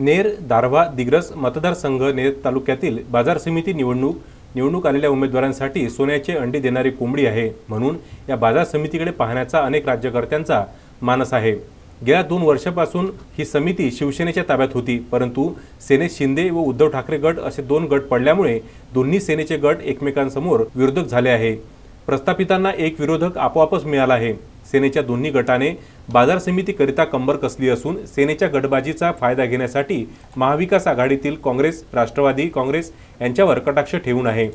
नेर दारव्हा दिग्रस मतदारसंघ नेर तालुक्यातील बाजार समिती निवडणूक निवडणूक आलेल्या उमेदवारांसाठी सोन्याचे अंडी देणारी कोंबडी आहे म्हणून या बाजार समितीकडे पाहण्याचा अनेक राज्यकर्त्यांचा मानस आहे. गेल्या दोन वर्षापासून ही समिती शिवसेनेच्या ताब्यात होती परंतु सेनेत शिंदे व उद्धव ठाकरे गट असे दोन गट पडल्यामुळे दोन्ही सेनेचे गट एकमेकांसमोर विरोधक झाले आहे. प्रस्थापितांना एक विरोधक आपोआपच मिळाला आहे. सेनेच्या दोन्ही गटाने बाजार समितीकरिता कंबर कसली असून सेनेच्या गटबाजीचा फायदा घेण्यासाठी महाविकास आघाडीतील काँग्रेस राष्ट्रवादी काँग्रेस यांच्यावर कटाक्ष ठेवून आहे.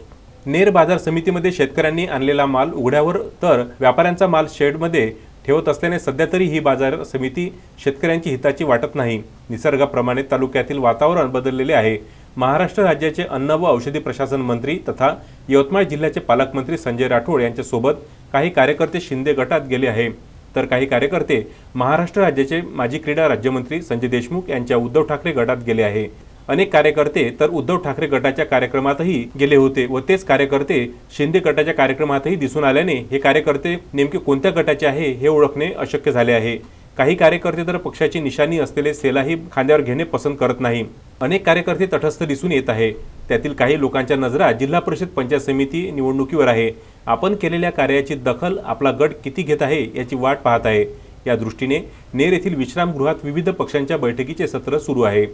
नेर बाजार समितीमध्ये शेतकऱ्यांनी आणलेला माल उघड्यावर तर व्यापाऱ्यांचा माल शेडमध्ये ठेवत असल्याने सध्या तरी ही बाजार समिती शेतकऱ्यांची हिताची वाटत नाही. निसर्गाप्रमाणे तालुक्यातील वातावरण बदललेले आहे. महाराष्ट्र राज्याचे अन्न व औषधी प्रशासन मंत्री तथा यवतमाळ जिल्ह्याचे पालकमंत्री संजय राठोड यांच्यासोबत काही कार्यकर्ते शिंदे गटात गेले आहे. तर काही कार्यकर्ते महाराष्ट्र राज्याचे माजी क्रीडा राज्यमंत्री संजय देशमुख यांच्या उद्धव ठाकरे गटात गेले आहे. अनेक कार्यकर्ते तर उद्धव ठाकरे गटाच्या कार्यक्रमातही गेले होते व तेच कार्यकर्ते शिंदे गटाच्या कार्यक्रमातही दिसून आल्याने हे कार्यकर्ते नेमके कोणत्या गटाचे आहे हे ओळखणे अशक्य झाले आहे. काही कार्यकर्ते तर पक्षाची निशाणी असलेले सेलाही खांद्यावर घेणे पसंत करत नाही. अनेक कार्यकर्ते तटस्थ दिसून येत आहे. त्यातील काही लोकांच्या नजरा जिल्हा परिषद पंचायत समिती निवडणुकीवर आहे. आपण केलेल्या कार्याची दखल आपला गट किती घेत आहे याची वाट पाहत आहे. या दृष्टीने नेर येथील विश्रामगृहात विविध पक्षांच्या बैठकीचे सत्र सुरू आहे.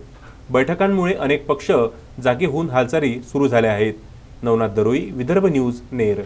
बैठकांमुळे अनेक पक्ष जागे होऊन हालचाली सुरू झाल्या आहेत. नवनाथ दरोई विदर्भ न्यूज नेर